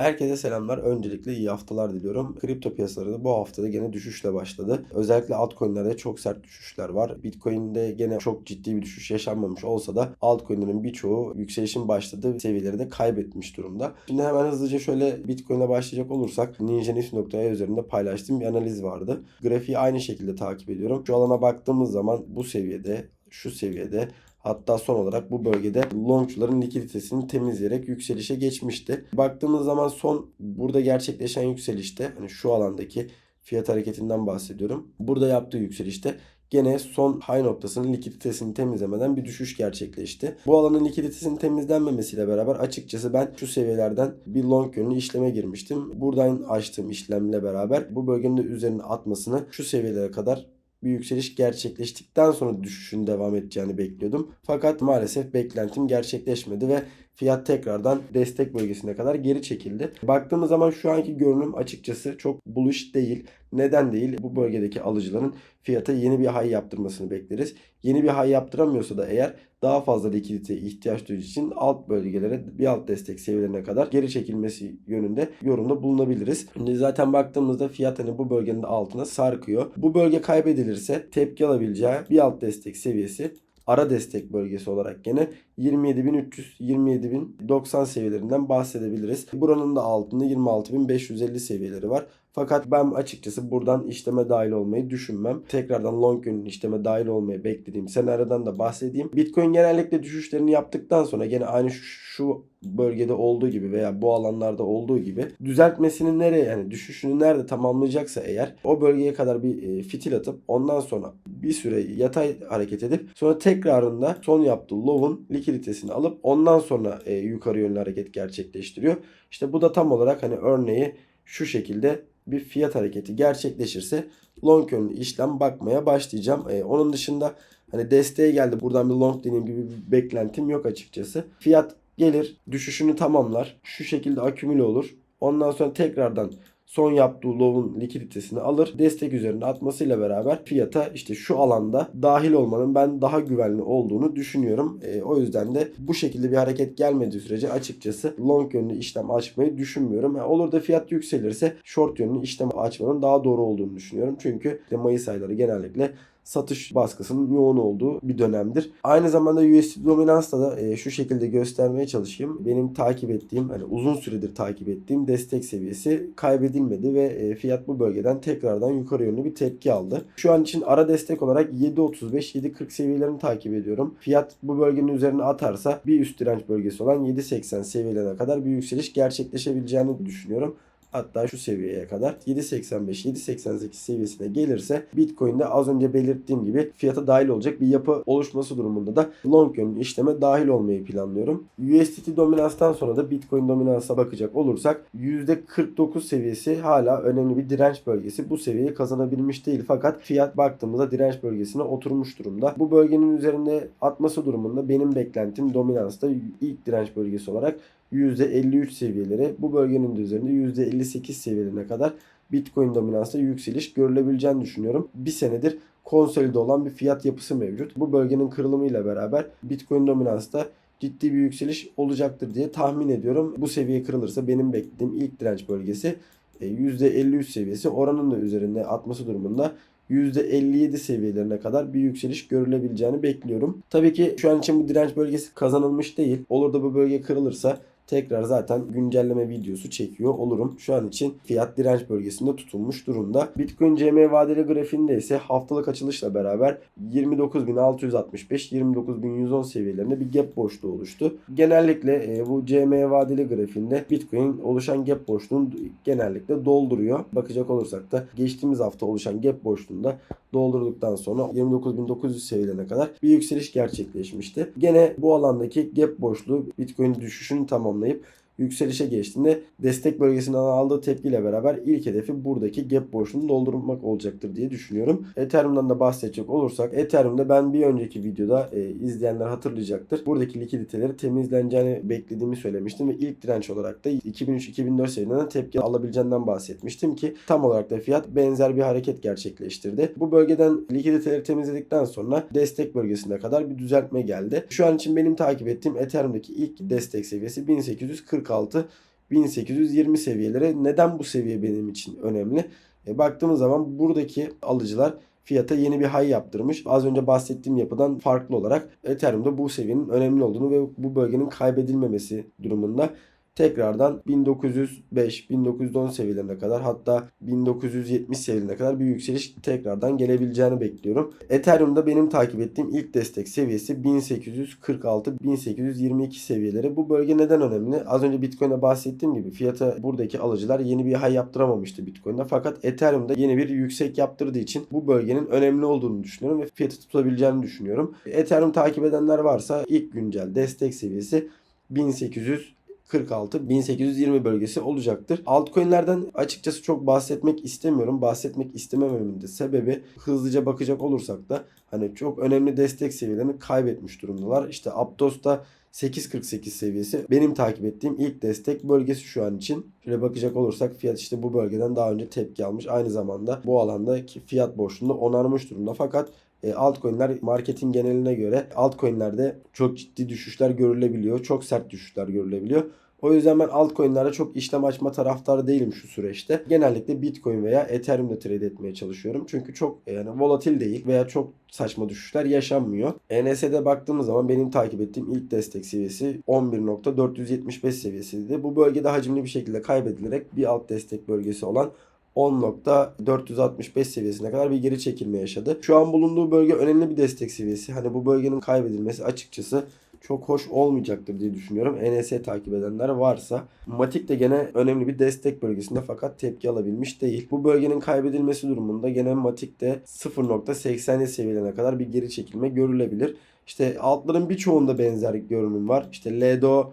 Herkese selamlar. Öncelikle iyi haftalar diliyorum. Kripto piyasaları bu haftada gene düşüşle başladı. Özellikle altcoin'lerde çok sert düşüşler var. Bitcoin'de gene çok ciddi bir düşüş yaşanmamış olsa da altcoin'lerin birçoğu yükselişin başladığı seviyeleri de kaybetmiş durumda. Şimdi hemen hızlıca şöyle Bitcoin'e başlayacak olursak ninjanews.ai üzerinde paylaştığım bir analiz vardı. Grafiği aynı şekilde takip ediyorum. Şu alana baktığımız zaman bu seviyede, şu seviyede Hatta son olarak bu bölgede longçuların likiditesini temizleyerek yükselişe geçmişti. Baktığımız zaman son burada gerçekleşen yükselişte hani şu alandaki fiyat hareketinden bahsediyorum. Burada yaptığı yükselişte gene son high noktasının likiditesini temizlemeden bir düşüş gerçekleşti. Bu alanın likiditesinin temizlenmemesiyle beraber açıkçası ben şu seviyelerden bir long yönlü işleme girmiştim. Buradan açtığım işlemle beraber bu bölgenin de üzerine atmasını şu seviyelere kadar bir yükseliş gerçekleştikten sonra düşüşün devam edeceğini bekliyordum. Fakat maalesef beklentim gerçekleşmedi ve fiyat tekrardan destek bölgesine kadar geri çekildi. Baktığımız zaman şu anki görünüm açıkçası çok bullish değil. Neden değil? Bu bölgedeki alıcıların fiyata yeni bir high yaptırmasını bekleriz. Yeni bir high yaptıramıyorsa da eğer daha fazla likidite ihtiyaç duyduğu için alt bölgelere bir alt destek seviyelerine kadar geri çekilmesi yönünde yorumda bulunabiliriz. Şimdi zaten baktığımızda fiyat hani bu bölgenin altına sarkıyor. Bu bölge kaybedilirse tepki alabileceği bir alt destek seviyesi ara destek bölgesi olarak gene 27.300-27.090 seviyelerinden bahsedebiliriz. Buranın da altında 26.550 seviyeleri var. Fakat ben açıkçası buradan işleme dahil olmayı düşünmem. Tekrardan long yönün işleme dahil olmayı beklediğim senaryodan da bahsedeyim. Bitcoin genellikle düşüşlerini yaptıktan sonra gene aynı şu, şu bölgede olduğu gibi veya bu alanlarda olduğu gibi düzeltmesini nereye yani düşüşünü nerede tamamlayacaksa eğer o bölgeye kadar bir e, fitil atıp ondan sonra bir süre yatay hareket edip sonra tekrarında son yaptığı low'un likiditesini alıp ondan sonra e, yukarı yönlü hareket gerçekleştiriyor. İşte bu da tam olarak hani örneği şu şekilde bir fiyat hareketi gerçekleşirse long yönlü işlem bakmaya başlayacağım. Ee, onun dışında hani desteğe geldi buradan bir long dediğim gibi bir beklentim yok açıkçası. Fiyat gelir düşüşünü tamamlar. Şu şekilde akümüle olur. Ondan sonra tekrardan son yaptığı low'un likiditesini alır. Destek üzerine atmasıyla beraber fiyata işte şu alanda dahil olmanın ben daha güvenli olduğunu düşünüyorum. E, o yüzden de bu şekilde bir hareket gelmediği sürece açıkçası long yönlü işlem açmayı düşünmüyorum. Yani olur da fiyat yükselirse short yönlü işlem açmanın daha doğru olduğunu düşünüyorum. Çünkü işte Mayıs ayları genellikle satış baskısının yoğun olduğu bir dönemdir. Aynı zamanda USD dominansta da e, şu şekilde göstermeye çalışayım. Benim takip ettiğim, hani uzun süredir takip ettiğim destek seviyesi kaybedilmedi ve e, fiyat bu bölgeden tekrardan yukarı yönlü bir tepki aldı. Şu an için ara destek olarak 7.35-7.40 seviyelerini takip ediyorum. Fiyat bu bölgenin üzerine atarsa bir üst direnç bölgesi olan 7.80 seviyelerine kadar bir yükseliş gerçekleşebileceğini düşünüyorum. Hatta şu seviyeye kadar 7.85-7.88 seviyesine gelirse Bitcoin'de az önce belirttiğim gibi fiyata dahil olacak bir yapı oluşması durumunda da long yönlü işleme dahil olmayı planlıyorum. USDT dominanstan sonra da Bitcoin dominansa bakacak olursak %49 seviyesi hala önemli bir direnç bölgesi. Bu seviyeyi kazanabilmiş değil fakat fiyat baktığımızda direnç bölgesine oturmuş durumda. Bu bölgenin üzerinde atması durumunda benim beklentim dominansta ilk direnç bölgesi olarak %53 seviyeleri bu bölgenin de üzerinde %58 seviyelerine kadar Bitcoin dominansında yükseliş görülebileceğini düşünüyorum. Bir senedir konsolide olan bir fiyat yapısı mevcut. Bu bölgenin kırılımıyla beraber Bitcoin dominansta ciddi bir yükseliş olacaktır diye tahmin ediyorum. Bu seviye kırılırsa benim beklediğim ilk direnç bölgesi %53 e, seviyesi oranın da üzerinde atması durumunda %57 seviyelerine kadar bir yükseliş görülebileceğini bekliyorum. Tabii ki şu an için bu direnç bölgesi kazanılmış değil. Olur da bu bölge kırılırsa tekrar zaten güncelleme videosu çekiyor olurum. Şu an için fiyat direnç bölgesinde tutulmuş durumda. Bitcoin CM vadeli grafiğinde ise haftalık açılışla beraber 29.665-29.110 seviyelerinde bir gap boşluğu oluştu. Genellikle e, bu CM vadeli grafiğinde Bitcoin oluşan gap boşluğunu genellikle dolduruyor. Bakacak olursak da geçtiğimiz hafta oluşan gap boşluğunda doldurduktan sonra 29.900 seviyelerine kadar bir yükseliş gerçekleşmişti. Gene bu alandaki gap boşluğu Bitcoin düşüşünü anlayıp yükselişe geçtiğinde destek bölgesinden aldığı tepkiyle beraber ilk hedefi buradaki gap boşluğunu doldurmak olacaktır diye düşünüyorum. Ethereum'dan da bahsedecek olursak Ethereum'da ben bir önceki videoda e, izleyenler hatırlayacaktır. Buradaki likiditeleri temizleneceğini beklediğimi söylemiştim ve ilk direnç olarak da 2003-2004 seviyelerinden tepki alabileceğinden bahsetmiştim ki tam olarak da fiyat benzer bir hareket gerçekleştirdi. Bu bölgeden likiditeleri temizledikten sonra destek bölgesine kadar bir düzeltme geldi. Şu an için benim takip ettiğim Ethereum'daki ilk destek seviyesi 1840 46 1820 seviyeleri. Neden bu seviye benim için önemli? E, baktığımız zaman buradaki alıcılar fiyata yeni bir high yaptırmış. Az önce bahsettiğim yapıdan farklı olarak Ethereum'da bu seviyenin önemli olduğunu ve bu bölgenin kaybedilmemesi durumunda tekrardan 1905, 1910 seviyelerine kadar hatta 1970 seviyelerine kadar bir yükseliş tekrardan gelebileceğini bekliyorum. Ethereum'da benim takip ettiğim ilk destek seviyesi 1846, 1822 seviyeleri. Bu bölge neden önemli? Az önce Bitcoin'e bahsettiğim gibi fiyata buradaki alıcılar yeni bir high yaptıramamıştı Bitcoin'de. Fakat Ethereum'da yeni bir yüksek yaptırdığı için bu bölgenin önemli olduğunu düşünüyorum ve fiyatı tutabileceğini düşünüyorum. Ethereum takip edenler varsa ilk güncel destek seviyesi 1800 46 1820 bölgesi olacaktır. Altcoin'lerden açıkçası çok bahsetmek istemiyorum. Bahsetmek istemememin de sebebi hızlıca bakacak olursak da hani çok önemli destek seviyelerini kaybetmiş durumdalar. İşte Aptos'ta 8.48 seviyesi benim takip ettiğim ilk destek bölgesi şu an için. Şöyle bakacak olursak fiyat işte bu bölgeden daha önce tepki almış. Aynı zamanda bu alandaki fiyat boşluğunda onarmış durumda. Fakat e, altcoin'ler marketin geneline göre altcoin'lerde çok ciddi düşüşler görülebiliyor. Çok sert düşüşler görülebiliyor. O yüzden ben altcoin'lerde çok işlem açma taraftarı değilim şu süreçte. Genellikle Bitcoin veya Ethereum'da trade etmeye çalışıyorum. Çünkü çok e, yani volatil değil veya çok saçma düşüşler yaşanmıyor. ENS'de baktığımız zaman benim takip ettiğim ilk destek seviyesi 11.475 seviyesiydi. Bu bölgede hacimli bir şekilde kaybedilerek bir alt destek bölgesi olan 10.465 seviyesine kadar bir geri çekilme yaşadı. Şu an bulunduğu bölge önemli bir destek seviyesi. Hani bu bölgenin kaybedilmesi açıkçası çok hoş olmayacaktır diye düşünüyorum. NS takip edenler varsa. Matik de gene önemli bir destek bölgesinde fakat tepki alabilmiş değil. Bu bölgenin kaybedilmesi durumunda gene Matik de 0.87 seviyelerine kadar bir geri çekilme görülebilir. İşte altların birçoğunda benzer görünüm var. İşte LEDO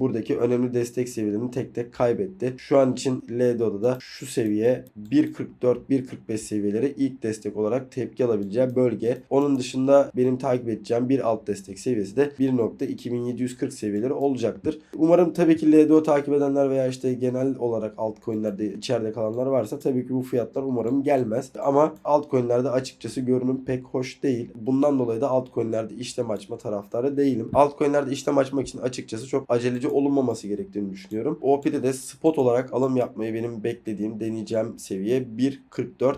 buradaki önemli destek seviyelerini tek tek kaybetti. Şu an için LEDO'da da şu seviye 1.44-1.45 seviyeleri ilk destek olarak tepki alabileceği bölge. Onun dışında benim takip edeceğim bir alt destek seviyesi de 1.2740 seviyeleri olacaktır. Umarım tabii ki LEDO takip edenler veya işte genel olarak altcoin'lerde içeride kalanlar varsa tabii ki bu fiyatlar umarım gelmez. Ama altcoin'lerde açıkçası görünüm pek hoş değil. Bundan dolayı da altcoin'lerde işlem açma taraftarı değilim. Altcoin'lerde işlem açmak için açıkçası çok aceleci olunmaması gerektiğini düşünüyorum. OP'de de spot olarak alım yapmayı benim beklediğim, deneyeceğim seviye 1.44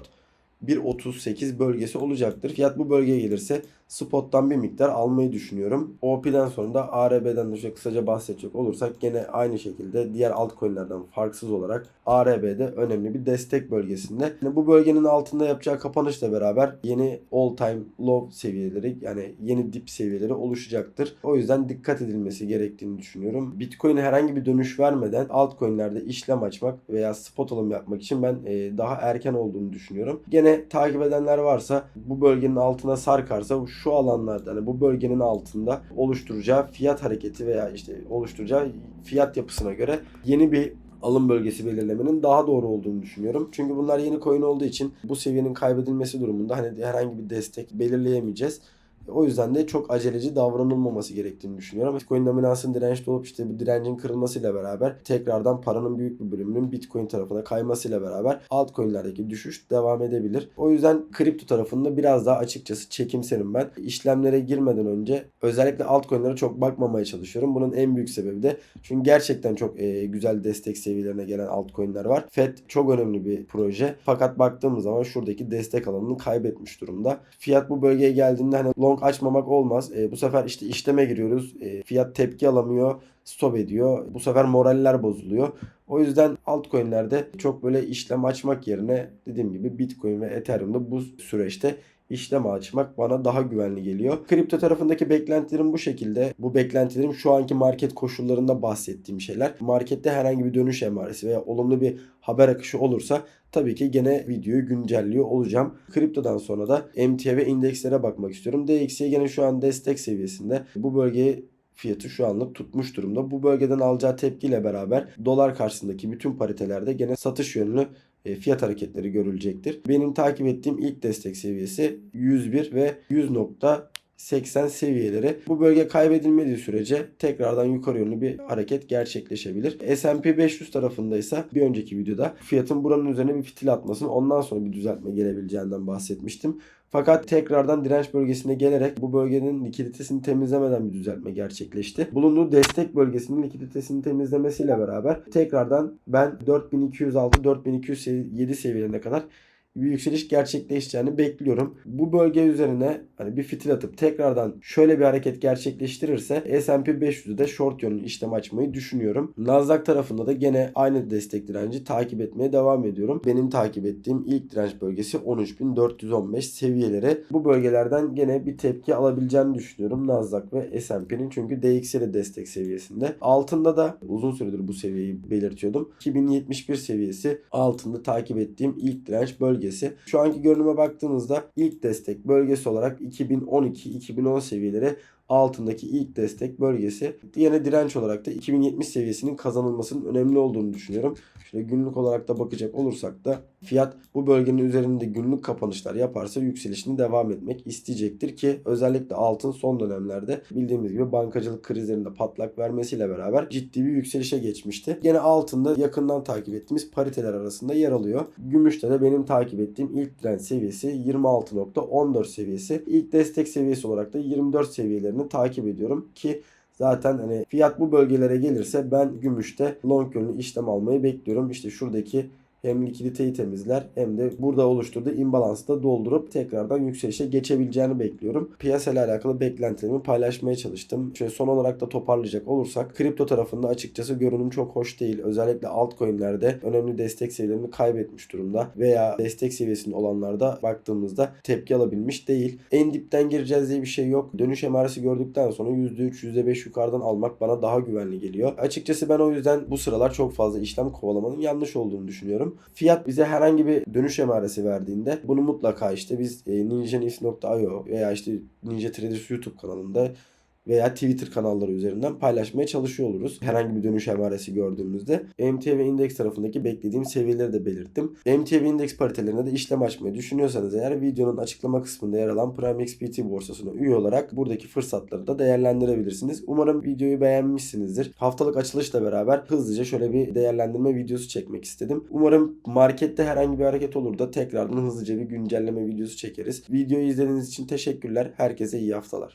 1.38 bölgesi olacaktır. Fiyat bu bölgeye gelirse spottan bir miktar almayı düşünüyorum. OP'den sonra da ARB'den de şöyle kısaca bahsedecek olursak gene aynı şekilde diğer altcoin'lerden farksız olarak ARB'de önemli bir destek bölgesinde. Yani bu bölgenin altında yapacağı kapanışla beraber yeni all time low seviyeleri yani yeni dip seviyeleri oluşacaktır. O yüzden dikkat edilmesi gerektiğini düşünüyorum. Bitcoin'e herhangi bir dönüş vermeden altcoin'lerde işlem açmak veya spot alım yapmak için ben e, daha erken olduğunu düşünüyorum. Gene takip edenler varsa bu bölgenin altına sarkarsa şu alanlarda hani bu bölgenin altında oluşturacağı fiyat hareketi veya işte oluşturacağı fiyat yapısına göre yeni bir alım bölgesi belirlemenin daha doğru olduğunu düşünüyorum. Çünkü bunlar yeni coin olduğu için bu seviyenin kaybedilmesi durumunda hani herhangi bir destek belirleyemeyeceğiz. O yüzden de çok aceleci davranılmaması gerektiğini düşünüyorum. Bitcoin dominansının dirençli olup işte bu direncin kırılmasıyla beraber tekrardan paranın büyük bir bölümünün Bitcoin tarafına kaymasıyla beraber altcoin'lerdeki düşüş devam edebilir. O yüzden kripto tarafında biraz daha açıkçası çekimserim ben. İşlemlere girmeden önce özellikle altcoin'lere çok bakmamaya çalışıyorum. Bunun en büyük sebebi de çünkü gerçekten çok e, güzel destek seviyelerine gelen altcoin'ler var. FED çok önemli bir proje. Fakat baktığımız zaman şuradaki destek alanını kaybetmiş durumda. Fiyat bu bölgeye geldiğinde hani long açmamak olmaz. E, bu sefer işte işleme giriyoruz. E, fiyat tepki alamıyor. Stop ediyor. Bu sefer moraller bozuluyor. O yüzden altcoin'lerde çok böyle işlem açmak yerine dediğim gibi Bitcoin ve Ethereum'da bu süreçte işlem açmak bana daha güvenli geliyor. Kripto tarafındaki beklentilerim bu şekilde. Bu beklentilerim şu anki market koşullarında bahsettiğim şeyler. Markette herhangi bir dönüş emaresi veya olumlu bir haber akışı olursa tabii ki gene videoyu güncelliyor olacağım. Kriptodan sonra da MTA ve indekslere bakmak istiyorum. DXY gene şu an destek seviyesinde. Bu bölgeyi fiyatı şu anlık tutmuş durumda. Bu bölgeden alacağı tepkiyle beraber dolar karşısındaki bütün paritelerde gene satış yönlü fiyat hareketleri görülecektir. Benim takip ettiğim ilk destek seviyesi 101 ve 100 80 seviyeleri. Bu bölge kaybedilmediği sürece tekrardan yukarı yönlü bir hareket gerçekleşebilir. S&P 500 tarafında ise bir önceki videoda fiyatın buranın üzerine bir fitil atmasını ondan sonra bir düzeltme gelebileceğinden bahsetmiştim. Fakat tekrardan direnç bölgesine gelerek bu bölgenin likiditesini temizlemeden bir düzeltme gerçekleşti. Bulunduğu destek bölgesinin likiditesini temizlemesiyle beraber tekrardan ben 4206-4207 seviyelerine kadar bir yükseliş gerçekleşeceğini bekliyorum. Bu bölge üzerine hani bir fitil atıp tekrardan şöyle bir hareket gerçekleştirirse S&P 500'ü de short yönlü işlem açmayı düşünüyorum. Nasdaq tarafında da gene aynı destek direnci takip etmeye devam ediyorum. Benim takip ettiğim ilk direnç bölgesi 13.415 seviyeleri. Bu bölgelerden gene bir tepki alabileceğini düşünüyorum Nasdaq ve S&P'nin çünkü DXY destek seviyesinde. Altında da uzun süredir bu seviyeyi belirtiyordum. 2071 seviyesi altında takip ettiğim ilk direnç bölgesi. Şu anki görünüme baktığınızda ilk destek bölgesi olarak 2012-2010 seviyeleri altındaki ilk destek bölgesi. Yine direnç olarak da 2070 seviyesinin kazanılmasının önemli olduğunu düşünüyorum. Şöyle günlük olarak da bakacak olursak da fiyat bu bölgenin üzerinde günlük kapanışlar yaparsa yükselişini devam etmek isteyecektir ki özellikle altın son dönemlerde bildiğimiz gibi bankacılık krizlerinde patlak vermesiyle beraber ciddi bir yükselişe geçmişti. Gene altında yakından takip ettiğimiz pariteler arasında yer alıyor. Gümüşte de benim takip ettiğim ilk direnç seviyesi 26.14 seviyesi. İlk destek seviyesi olarak da 24 seviyelerini takip ediyorum ki Zaten hani fiyat bu bölgelere gelirse ben gümüşte long yönlü işlem almayı bekliyorum. İşte şuradaki hem likiditeyi temizler hem de burada oluşturduğu imbalansı da doldurup tekrardan yükselişe geçebileceğini bekliyorum. Piyasayla alakalı beklentilerimi paylaşmaya çalıştım. Şöyle son olarak da toparlayacak olursak kripto tarafında açıkçası görünüm çok hoş değil. Özellikle altcoin'lerde önemli destek seviyelerini kaybetmiş durumda veya destek seviyesinde olanlarda baktığımızda tepki alabilmiş değil. En dipten gireceğiz diye bir şey yok. Dönüş emaresi gördükten sonra %3, %5 yukarıdan almak bana daha güvenli geliyor. Açıkçası ben o yüzden bu sıralar çok fazla işlem kovalamanın yanlış olduğunu düşünüyorum. Fiyat bize herhangi bir dönüş emaresi verdiğinde bunu mutlaka işte biz e, ninjanews.io veya işte Ninja Traders YouTube kanalında veya Twitter kanalları üzerinden paylaşmaya çalışıyor oluruz. Herhangi bir dönüş emaresi gördüğümüzde. MTV Index tarafındaki beklediğim seviyeleri de belirttim. MTV Index paritelerine de işlem açmayı düşünüyorsanız eğer videonun açıklama kısmında yer alan Prime XPT borsasına üye olarak buradaki fırsatları da değerlendirebilirsiniz. Umarım videoyu beğenmişsinizdir. Haftalık açılışla beraber hızlıca şöyle bir değerlendirme videosu çekmek istedim. Umarım markette herhangi bir hareket olur da tekrardan hızlıca bir güncelleme videosu çekeriz. Videoyu izlediğiniz için teşekkürler. Herkese iyi haftalar.